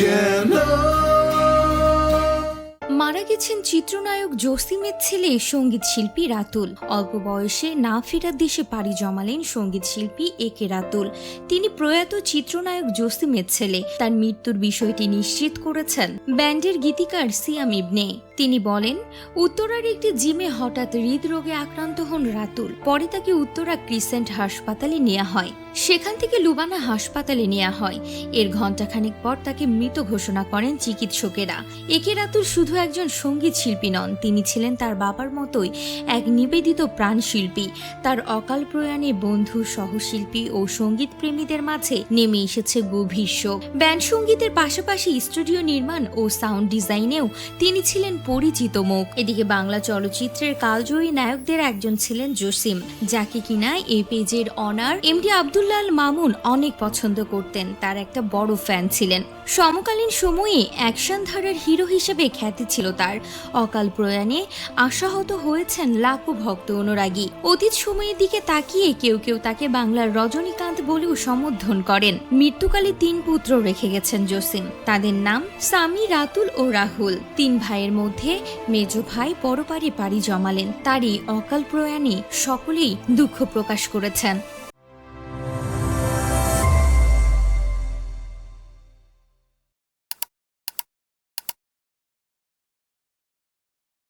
কেন মারা গেছেন চিত্রনায়ক জসিমের ছেলে সংগীত শিল্পী রাতুল। অল্প বয়সে না ফেরার দেশে পাড়ি জমালেন সংগীত শিল্পী এ কে রাতুল। তিনি প্রয়াত চিত্রনায়ক জসিমের ছেলে। তার মৃত্যুর বিষয়টি নিশ্চিত করেছেন ব্যান্ডের গীতিকার সিয়াম ইবনে। তিনি বলেন, উত্তরার একটি জিমে হঠাৎ হৃদরোগে আক্রান্ত হন রাতুল। পরে তাকে উত্তরা ক্রিসেন্ট হাসপাতালে নেওয়া হয়। সেখান থেকে লুবানা হাসপাতালে নেওয়া হয়। এর ঘণ্টাখানেক পর তাকে মৃত ঘোষণা করেন চিকিৎসকেরা। একে রাতুল শুধু একজন সংগীত শিল্পী নন। তিনি ছিলেন তার বাবার মতোই এক নিবেদিত প্রাণশিল্পী। তার অকাল প্রয়াণে বন্ধু, সহশিল্পী ও সংগীত প্রেমীদের মাঝে নেমে এসেছে গভীর শোক। ব্যান্ড সঙ্গীতের পাশাপাশি স্টুডিও নির্মাণ ও সাউন্ড ডিজাইনেও তিনি ছিলেন পরিচিত মুখ। এদিকে বাংলা চলচ্চিত্রের কালজয়ী নায়কদের একজন ছিলেন জসিম, যাকে কিনা এই পেজের অনার এমডি আব্দুল্লাল মামুন অনেক পছন্দ করতেন। তার একটা বড় ফ্যান ছিলেন। সমকালীন সময়ে অ্যাকশন ধারার হিরো হিসেবে খ্যাতি ছিল তার। অকাল প্রয়াণে আশাহত হয়েছেন লাখো ভক্ত অনুরাগী। অতীত সময়ের দিকে তাকিয়ে কেউ কেউ তাকে বাংলার রজনীকান্ত বলেও সম্বোধন করেন। মৃত্যুকালে তিন পুত্র রেখে গেছেন জসিম। তাদের নাম সামি রাতুল ও রাহুল। তিন ভাইয়ের মধ্যে মেজ ভাই পরপারে পাড়ি জমালেন। তারই অকাল প্রয়াণে সকলেই দুঃখ প্রকাশ করেছেন।